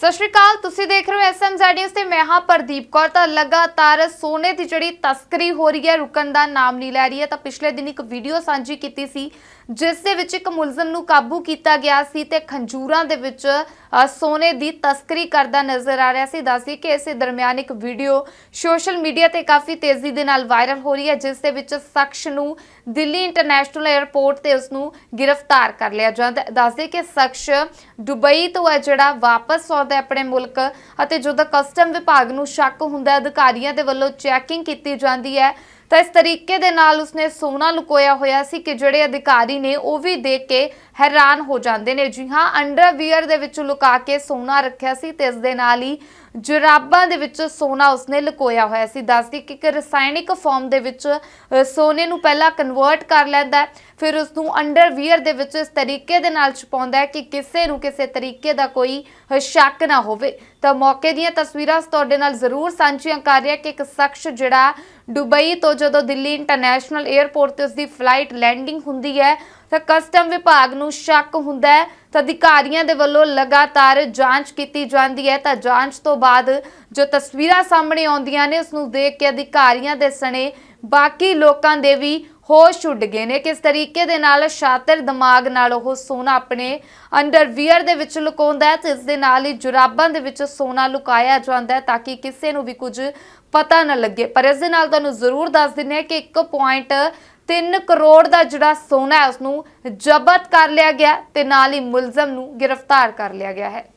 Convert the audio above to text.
ਸਤਿ ਸ਼੍ਰੀ ਅਕਾਲ, ਤੁਸੀਂ ਦੇਖ ਰਹੇ ਹੋ ਐਸਐਮਜ਼ੈਡ ਨਿਊਜ਼ ਤੇ ਮੈਂ ਹਾਂ ਪ੍ਰਦੀਪ ਕੌਰ। ਤਾਂ ਲਗਾਤਾਰ ਸੋਨੇ ਦੀ ਜਿਹੜੀ ਤਸਕਰੀ ਹੋ ਰਹੀ ਹੈ, ਰੁਕਣ ਦਾ ਨਾਮ ਨਹੀਂ ਲੈ ਰਹੀ ਹੈ। ਤਾਂ ਪਿਛਲੇ ਦਿਨ ਇੱਕ ਵੀਡੀਓ ਸਾਂਝੀ ਕੀਤੀ ਸੀ, ਜਿਸ ਦੇ ਵਿੱਚ ਇੱਕ ਮੁਲਜ਼ਮ ਨੂੰ ਕਾਬੂ ਕੀਤਾ ਗਿਆ ਸੀ ਤੇ ਖੰਜੂਰਾਂ ਦੇ ਵਿੱਚ ਸੋਨੇ ਦੀ ਤਸਕਰੀ ਕਰਦਾ ਨਜ਼ਰ ਆ ਰਿਹਾ ਸੀ। ਦੱਸਦੀ ਕਿ ਇਸੇ ਦਰਮਿਆਨ ਇੱਕ ਵੀਡੀਓ ਸੋਸ਼ਲ ਮੀਡੀਆ ਤੇ ਕਾਫੀ ਤੇਜ਼ੀ ਦੇ ਨਾਲ ਵਾਇਰਲ ਹੋ ਰਹੀ ਹੈ, ਜਿਸ ਦੇ ਵਿੱਚ ਸ਼ਖਸ ਨੂੰ ਦਿੱਲੀ ਇੰਟਰਨੈਸ਼ਨਲ 에ਅਰਪੋਰਟ ਤੇ ਉਸ ਨੂੰ ਗ੍ਰਿਫਤਾਰ ਕਰ ਲਿਆ ਜਾਂਦਾ ਹੈ। ਦੱਸਦੇ ਕਿ ਸ਼ਖਸ ਦੁਬਈ ਤੋਂ ਹੈ, ਜਿਹੜਾ ਵਾਪਸ ਆਉਂਦਾ ਹੈ ਆਪਣੇ ਮੁਲਕ ਅਤੇ ਜਦੋਂ ਕਸਟਮ ਵਿਭਾਗ ਨੂੰ ਸ਼ੱਕ ਹੁੰਦਾ ਹੈ, ਅਧਿਕਾਰੀਆਂ ਦੇ ਵੱਲੋਂ ਚੈਕਿੰਗ ਕੀਤੀ ਜਾਂਦੀ ਹੈ ਤਾਂ ਇਸ ਤਰੀਕੇ ਦੇ ਨਾਲ ਉਸਨੇ ਸੋਨਾ ਲੁਕੋਇਆ ਹੋਇਆ ਸੀ ਕਿ ਜਿਹੜੇ ਅਧਿਕਾਰੀ ਨੇ ਉਹ ਵੀ ਦੇਖ ਕੇ ਹੈਰਾਨ ਹੋ ਜਾਂਦੇ ਨੇ। ਜੀ ਹਾਂ, ਅੰਡਰਵੀਅਰ ਦੇ ਵਿੱਚ ਲੁਕਾ ਕੇ ਸੋਨਾ ਰੱਖਿਆ ਸੀ ਤੇ ਇਸ ਦੇ ਨਾਲ ਹੀ ਜਰਾਬਾਂ ਦੇ ਵਿੱਚ ਸੋਨਾ ਉਸਨੇ ਲੁਕੋਇਆ ਹੋਇਆ ਸੀ। ਦੱਸਦੀ ਕਿ ਇੱਕ ਰਸਾਇਣਿਕ ਫਾਰਮ ਦੇ ਵਿੱਚ ਸੋਨੇ ਨੂੰ ਪਹਿਲਾਂ ਕਨਵਰਟ ਕਰ ਲੈਂਦਾ ਫਿਰ ਉਸ ਨੂੰ ਅੰਡਰਵੀਅਰ ਦੇ ਵਿੱਚ ਇਸ ਤਰੀਕੇ ਦੇ ਨਾਲ ਛੁਪਾਉਂਦਾ ਹੈ ਕਿ ਕਿਸੇ ਨੂੰ ਕਿਸੇ ਤਰੀਕੇ ਦਾ ਕੋਈ ਸ਼ੱਕ ਨਾ ਹੋਵੇ। ਤਾਂ ਮੌਕੇ ਦੀਆਂ ਤਸਵੀਰਾਂ ਤੁਹਾਡੇ ਨਾਲ ਜ਼ਰੂਰ ਸਾਂਝੀਆਂ ਕਰ ਰਿਹਾ ਕਿ ਇੱਕ ਸ਼ਖਸ ਜਿਹੜਾ ਦੁਬਈ ਤੋਂ ਜਦੋਂ ਦਿੱਲੀ ਇੰਟਰਨੈਸ਼ਨਲ 에ਅਰਪੋਰਟ ਤੇ ਉਸ ਦੀ ਫਲਾਈਟ ਲੈਂਡਿੰਗ ਹੁੰਦੀ ਹੈ, ਤਾਂ ਕਸਟਮ ਵਿਭਾਗ ਨੂੰ ਸ਼ੱਕ ਹੁੰਦਾ ਹੈ। ਤਾਂ ਅਧਿਕਾਰੀਆਂ ਦੇ ਵੱਲੋਂ ਲਗਾਤਾਰ ਜਾਂਚ ਕੀਤੀ ਜਾਂਦੀ ਹੈ। ਤਾਂ ਜਾਂਚ ਤੋਂ ਬਾਅਦ ਜੋ ਤਸਵੀਰਾਂ ਸਾਹਮਣੇ ਆਉਂਦੀਆਂ ਨੇ ਉਸ ਨੂੰ ਦੇਖ ਕੇ ਅਧਿਕਾਰੀਆਂ ਦੇ ਸਣੇ ਬਾਕੀ ਲੋਕਾਂ ਦੇ ਵੀ ਹੋਸ਼ ਉੱਡ ਗਏ ਨੇ ਕਿਸ ਤਰੀਕੇ ਦੇ ਨਾਲ ਸ਼ਾਤਰ ਦਿਮਾਗ ਨਾਲ ਉਹ ਸੋਨਾ ਆਪਣੇ ਅੰਡਰਵੀਅਰ ਦੇ ਵਿੱਚ ਲੁਕਾਉਂਦਾ ਹੈ ਤੇ ਇਸ ਦੇ ਨਾਲ ਹੀ ਜੁਰਾਬਾਂ ਦੇ ਵਿੱਚ ਸੋਨਾ ਲੁਕਾਇਆ ਜਾਂਦਾ ਹੈ ਤਾਂ ਕਿ ਕਿਸੇ ਨੂੰ ਵੀ ਕੁਝ ਪਤਾ ਨਾ ਲੱਗੇ। ਪਰ ਇਸ ਦੇ ਨਾਲ ਤੁਹਾਨੂੰ ਜ਼ਰੂਰ ਦੱਸ ਦਿੰਦੇ ਹਾਂ ਕਿ 1.3 ਕਰੋੜ ਦਾ ਜਿਹੜਾ ਸੋਨਾ ਹੈ ਉਸ ਨੂੰ ਜ਼ਬਤ ਕਰ ਲਿਆ ਗਿਆ ਤੇ ਨਾਲ ਹੀ ਮੁਲਜ਼ਮ ਨੂੰ ਗ੍ਰਿਫਤਾਰ ਕਰ ਲਿਆ ਗਿਆ ਹੈ।